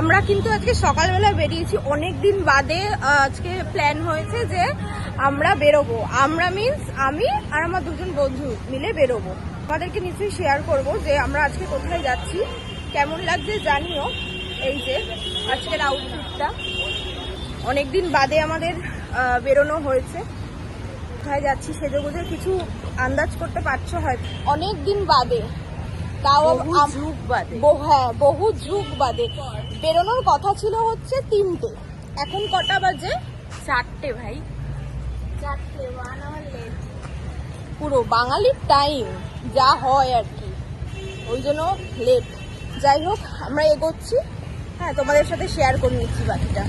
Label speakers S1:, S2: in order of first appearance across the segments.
S1: আমরা কিন্তু আজকে সকালবেলা বেরিয়েছি। অনেক দিন বাদে আজকে প্ল্যান হয়েছে যে আমরা বেরোবো। আমরা মিন্স আমি আর আমার দুজন বন্ধু মিলে বেরোবো। আমাদেরকে নিশ্চয়ই শেয়ার করব যে আমরা আজকে কোথায় যাচ্ছি। কেমন লাগছে জানিও। এই যে আজকের আউটফিটটা অনেকদিন বাদে আমাদের বেরোনো হয়েছে। কোথায় যাচ্ছি সেজে কিছু আন্দাজ করতে পারছ হয়তো? অনেক দিন বাদে। তাও
S2: যুগ বাদে।
S1: বহু- হ্যাঁ বহু যুগ বাদে। বেরোনোর কথা ছিল হচ্ছে তিনটে। এখন কটা বাজে?
S2: চারটে ভাই।
S1: চারটে ওয়ান আওয়ার লেট পুরো বাঙালির টাইম যা হয় আর কি। ওই জন্য লেট যাই হোক আমরা এগোচ্ছি। হ্যাঁ তোমাদের সাথে শেয়ার করে নিচ্ছি বাকিটা।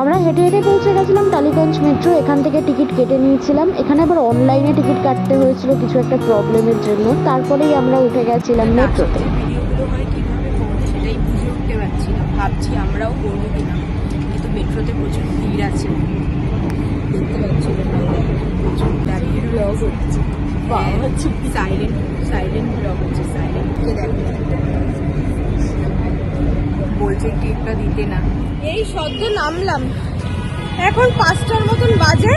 S3: আমরা হেঁটে হেঁটে পৌঁছে গেছিলাম টালিগঞ্জ মেট্রো। এখান থেকে টিকিট কেটে নিয়েছিলাম। এখানে আবার অনলাইনে টিকিট কাটতে হয়েছিল কিছু একটা প্রবলেমের জন্য। তারপরেই আমরা উঠে গেছিলাম মেট্রোতে।
S2: ভিডিওগুলো হয় কীভাবে করব সেটাই বুঝে উঠতে পারছি না। ভাবছি আমরাও করব কিনা কিন্তু মেট্রোতে প্রচুর ভিড় আছে। দেখতে পাচ্ছি প্রচুর দাঁড়িয়ে ব্লগ হচ্ছে। সাইলেন্ট সাইলেন্ট ব্লগ হচ্ছে সাইলেন্ট দেখো টিপটা দিতে না।
S1: এই সদ্য নামলাম। এখন পাঁচটার মতন বাজে।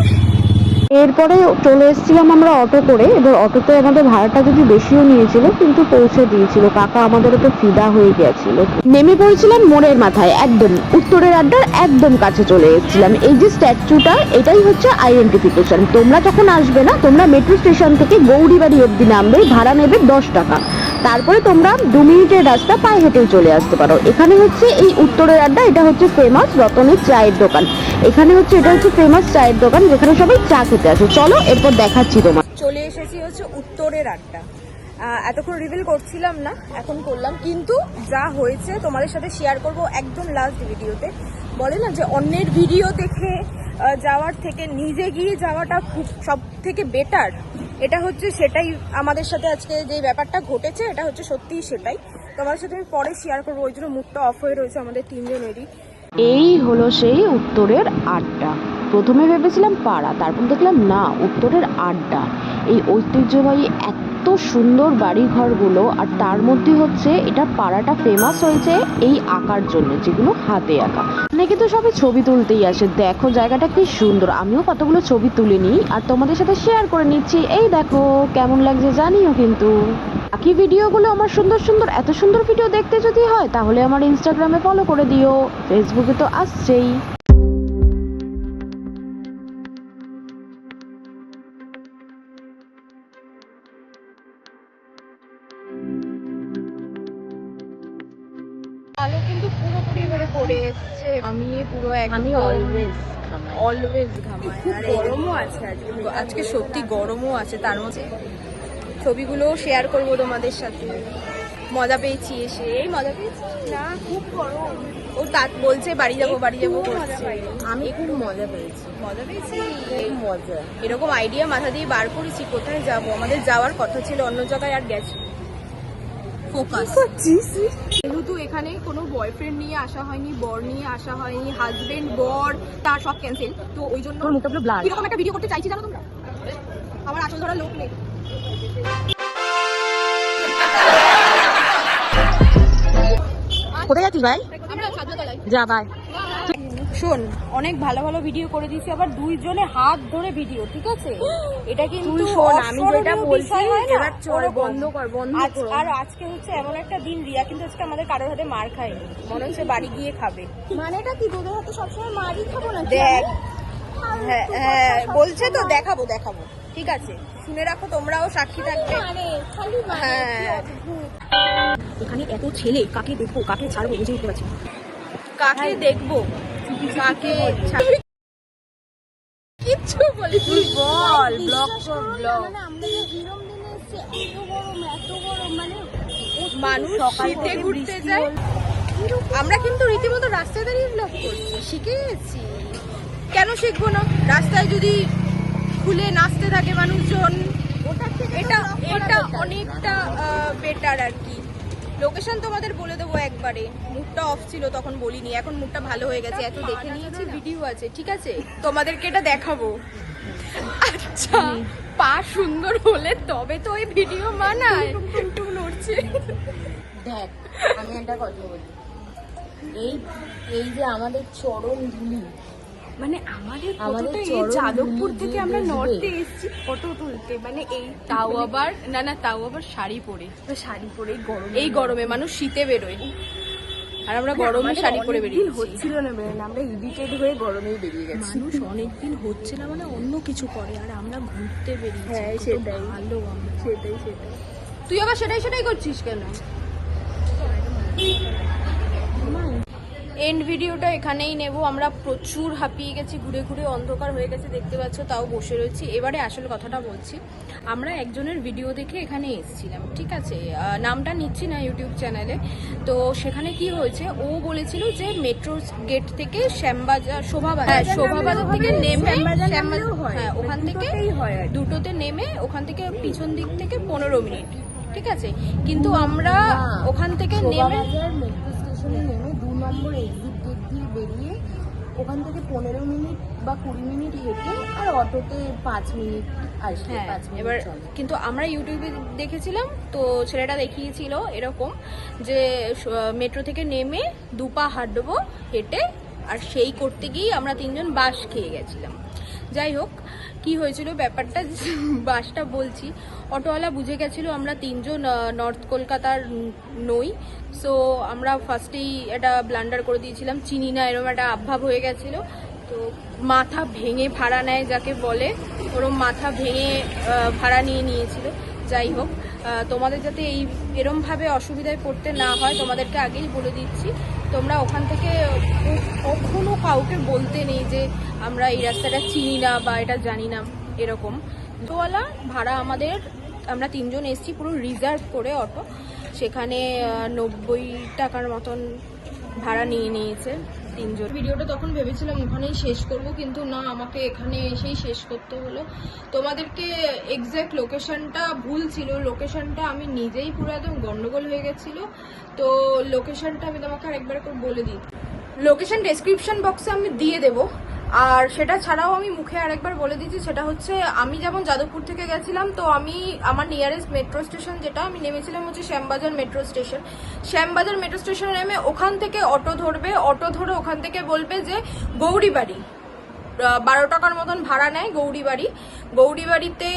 S3: এরপরে চলে এসেছিলাম আমরা অটো করে। এবার অটোতে আমাদের ভাড়াটা যদি বেশিও নিয়েছিল, কিন্তু পৌঁছে দিয়েছিল। কাকা আমাদের তো ফিদা হয়ে গেছিল নেমে পড়েছিলাম মোড়ের মাথায়, একদম উত্তরের আড্ডার একদম কাছে চলে এসেছিলাম। এই যে স্ট্যাচুটা, এটাই হচ্ছে আইডেন্টিফিকেশন তোমরা যখন আসবে না, তোমরা মেট্রো স্টেশন থেকে গৌরীবাড়ি অব্দি নামবে, ভাড়া নেবে দশ টাকা। তারপরে তোমরা দু মিনিটের রাস্তা পায়ে হেঁটেই চলে আসতে পারো। এখানে হচ্ছে এই উত্তরের আড্ডা, এটা হচ্ছে ফেমাস রতনের চায়ের দোকান। এখানে হচ্ছে, এটা হচ্ছে ফেমাস চায়ের দোকান যেখানে সবাই চা খেতে আসে। চলো, এরপর দেখাচ্ছি তোমার।
S1: চলে এসেছি হচ্ছে উত্তরের আড্ডা। এতক্ষণ রিভিল করছিলাম না, এখন করলাম। কিন্তু যা হয়েছে, তোমাদের সাথে শেয়ার করব একদম লাস্ট ভিডিওতে বলে না যে অন্যের ভিডিও দেখে যাওয়ার থেকে নিজে গিয়ে যাওয়াটা খুব সব থেকে বেটার এটা হচ্ছে সেটাই আমাদের সাথে আজকে যে ব্যাপারটা ঘটেছে, এটা হচ্ছে সত্যিই সেটাই। তোমার সাথে আমি পরে শেয়ার করব, ওই জন্য মুখটা অফ হয়ে রয়েছে আমাদের তিনজনেরই।
S3: এই হলো সেই উত্তরের আড্ডা। প্রথমে ভেবেছিলাম পাড়া, তারপর দেখলাম না, উত্তরের আড্ডা। এই ঐতিহ্যবাহী এত সুন্দর বাড়িঘরগুলো আর তার মধ্যে হচ্ছে এটা পাড়াটা ফেমাস হয়েছে এই আঁকার জন্য, যেগুলো হাতে আঁকা। অনেকে তো সবাই ছবি তুলতেই আসে। দেখো, জায়গাটা কি সুন্দর। আমিও কতগুলো ছবি তুলে নিই আর তোমাদের সাথে শেয়ার করে নিচ্ছি। এই দেখো, কেমন লাগছে জানিও কিন্তু। বাকি ভিডিওগুলো আমার সুন্দর সুন্দর, এত সুন্দর ভিডিও দেখতে যদি হয়, তাহলে আমার ইনস্টাগ্রামে ফলো করে দিও। ফেসবুকে তো আসছেই।
S1: পড়ে এসছে। আমি পুরো
S2: আমি অলওয়েজ
S1: অলওয়েজ ঘামাই। আর গরমও আছে আজকে। আজকে সত্যি গরমও আছে তার মধ্যে ছবিগুলো শেয়ার করব তোমাদের সাথে। মজা পেয়েছি এসে। এই মজা পেয়েছি? না খুব গরম। ও তা বলছে বাড়ি যাব বাড়ি যাব
S2: আমি খুব মজা পেয়েছি।
S1: মজা পেয়েছি?
S2: খুব মজা।
S1: এরকম আইডিয়া মাথা দিয়ে বার করেছি কোথায় যাব? আমাদের যাওয়ার কথা ছিল অন্য জায়গায় আর গেছি।
S2: ফোকাস
S1: যেহেতু এখানে কোনো বয়ফ্রেন্ড নিয়ে আসা হয়নি বর নিয়ে আসা হয়নি হাজবেন্ড বর তার সব ক্যান্সেল তো ওই জন্য কীরকম একটা ভিডিও করতে চাইছি জানো তোমরা? আমার আসল ধরা লোক নেই।
S3: কোথায় যাচ্ছিস ভাই?
S1: আমরা
S3: যা ভাই
S1: শোন অনেক ভালো ভালো ভিডিও করে দিয়েছি আবার দুইজনে হাত ধরে ভিডিও ঠিক আছে? এটা কিন্তু
S2: আমি যেটা বলছি,
S1: হয়?
S2: এবার চল, বন্ধ কর, বন্ধ কর।
S1: আর আজকে হচ্ছে এমন একটা দিন রিয়া কিন্তু আজকে আমাদের কারোর হাতে মার খায়নি। মনে হচ্ছে বাড়ি গিয়ে খাবে।
S2: মানেটা কি? তোদের হাতে সবসময় মারই খাব না
S1: দেখ হ্যাঁ হ্যাঁ বলছে তো দেখাবো দেখাবো। ঠিক আছে শুনে রাখো তোমরাও সাক্ষী থাকবে। হ্যাঁ।
S2: এখানে এত ছেলে কাকে দেখব কাকে ছাড়বো বুঝে উঠতে পারছি
S1: কাকে দেখব? কাকে কিচ্ছু বলি
S2: তুই বল কর ব্লগ
S1: মানুষ শীতে ঘুরতে যায়। আমরা কিন্তু রীতিমতো রাস্তায় দাঁড়িয়ে ব্লগ করছি শিখে গেছি কেন শিখব না? রাস্তায় যদি খুলে নাচতে থাকে মানুষজন এটা এটা অনেকটা বেটার আর কি। লোকেশন তোমাদের বলে দেবো একবারে। মুডটা অফ ছিল তখন বলিনি। এখন মুডটা ভালো হয়ে গেছে এত দেখে নিয়েছি ভিডিও আছে ঠিক আছে? তোমাদেরকে এটা দেখাবো। আচ্ছা পা সুন্দর হলে তবে তো ওই ভিডিও মানায়। নড়ছে
S2: দেখ আমি একটা কথা বলি।
S1: এই এই যে আমাদের চরম ধুলি
S2: মানে আমাদের
S1: আমাদের
S2: এই যাদবপুর থেকে আমরা নর্থে এসেছি ফটো তুলতে। মানে এই
S1: তাও আবার না না তাও আবার শাড়ি পরে।
S2: শাড়ি পরে গরম।
S1: এই গরমে মানুষ শীতে বেরোয়। আর আমরা গরমে শাড়ি পরে বেরিয়েছি।
S2: হচ্ছিল না বেরোনো আমরা ইরিটেড হয়ে গরমেই বেরিয়ে গেছি।
S1: মানুষ অনেকদিন হচ্ছে না মানে অন্য কিছু করে আর আমরা ঘুরতে বেরিয়েছি।
S2: হ্যাঁ, সেটাই।
S1: ভালো আমরা।
S2: সেটাই সেটাই।
S1: তুই আবার সেটাই সেটাই করছিস কেন? এন্ড ভিডিওটা এখানেই নেব। আমরা প্রচুর হাঁপিয়ে গেছি ঘুরে ঘুরে অন্ধকার হয়ে গেছে দেখতে পাচ্ছ তাও বসে রয়েছি। এবারে আসল কথাটা বলছি আমরা একজনের ভিডিও দেখে এখানে এসেছিলাম ঠিক আছে? নামটা নিচ্ছি না ইউটিউব চ্যানেলে তো সেখানে কি হয়েছে ও বলেছিল যে মেট্রো গেট থেকে শ্যামবাজার শোভাবাজার হ্যাঁ শোভাবাজার থেকে নেমে
S2: শ্যামবাজার হয়।
S1: হ্যাঁ ওখান থেকে
S2: হয়।
S1: দুটোতে নেমে ওখান থেকে পিছন দিক থেকে পনেরো মিনিট ঠিক আছে? কিন্তু আমরা ওখান থেকে নেমে
S2: নম্বর এক্সিট গেট দিয়ে বেরিয়ে ওখান থেকে পনেরো মিনিট বা কুড়ি মিনিট হেঁটে আর অটোতে পাঁচ মিনিট আসবে
S1: হ্যাঁ
S2: পাঁচ মিনিট
S1: এবার কিন্তু আমরা ইউটিউবে দেখেছিলাম তো ছেলেটা দেখিয়েছিল এরকম যে মেট্রো থেকে নেমে দুপা হাঁটবো হেঁটে আর সেই করতে গিয়েই আমরা তিনজন বাস খেয়ে গেছিলাম। যাই হোক কি হয়েছিল ব্যাপারটা? বাসটা বলছি। অটোওয়ালা বুঝে গেছিল আমরা তিনজন নর্থ কলকাতার নই। সো আমরা ফার্স্টেই একটা ব্লান্ডার করে দিয়েছিলাম। চিনি না এরকম একটা আভাব হয়ে গেছিল। তো মাথা ভেঙে ভাড়া নেয় যাকে বলে, ওরম মাথা ভেঙে ভাড়া নিয়ে নিয়েছিল। যাই হোক তোমাদের যাতে এই এরমভাবে অসুবিধায় পড়তে না হয়, তোমাদেরকে আগেই বলে দিচ্ছি। তোমরা ওখান থেকে কখনো কাউকে বলতে নেই যে আমরা এই রাস্তাটা চিনি না বা এটা জানি না এরকম। তোওয়ালা ভাড়া আমাদের আমরা তিনজন এসছি পুরো রিজার্ভ করে অটো। সেখানে নব্বই টাকার মতন ভাড়া নিয়ে নিয়েছে তিনজন। ভিডিওটা তখন ভেবেছিলাম ওখানেই শেষ করব কিন্তু না আমাকে এখানে এসেই শেষ করতে হলো। তোমাদেরকে এক্স্যাক্ট লোকেশনটা ভুল ছিল। লোকেশনটা আমি নিজেই পুরো একদম গন্ডগোল হয়ে গেছিল। তো লোকেশনটা আমি তোমাকে আরেকবার করে বলে দিই। লোকেশন ডেসক্রিপশন বক্সে আমি দিয়ে দেবো। আর সেটা ছাড়াও আমি মুখে আরেকবার বলে দিচ্ছি, সেটা হচ্ছে আমি যেমন যাদবপুর থেকে গেছিলাম, তো আমি আমার নিয়ারেস্ট মেট্রো স্টেশন যেটা, আমি নেমেছিলাম হচ্ছে Shyambazar metro station Shyambazar metro স্টেশনে নেমে ওখান থেকে অটো ধরবে, অটো ধরে ওখান থেকে বলবে যে গৌরীবাড়ি। বারো টাকার মতন ভাড়া নেয় গৌরীবাড়ি। গৌরীবাড়িতে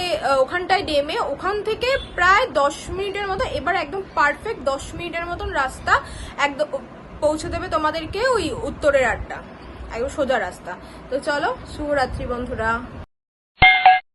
S1: ওখানটায় নেমে ওখান থেকে প্রায় দশ মিনিটের মতো, এবার একদম পারফেক্ট দশ মিনিটের মতন রাস্তা একদম পৌঁছে দেবে তোমাদেরকে ওই উত্তরের আড্ডা। একদম সোজা রাস্তা। তো চলো শুভরাত্রি বন্ধুরা।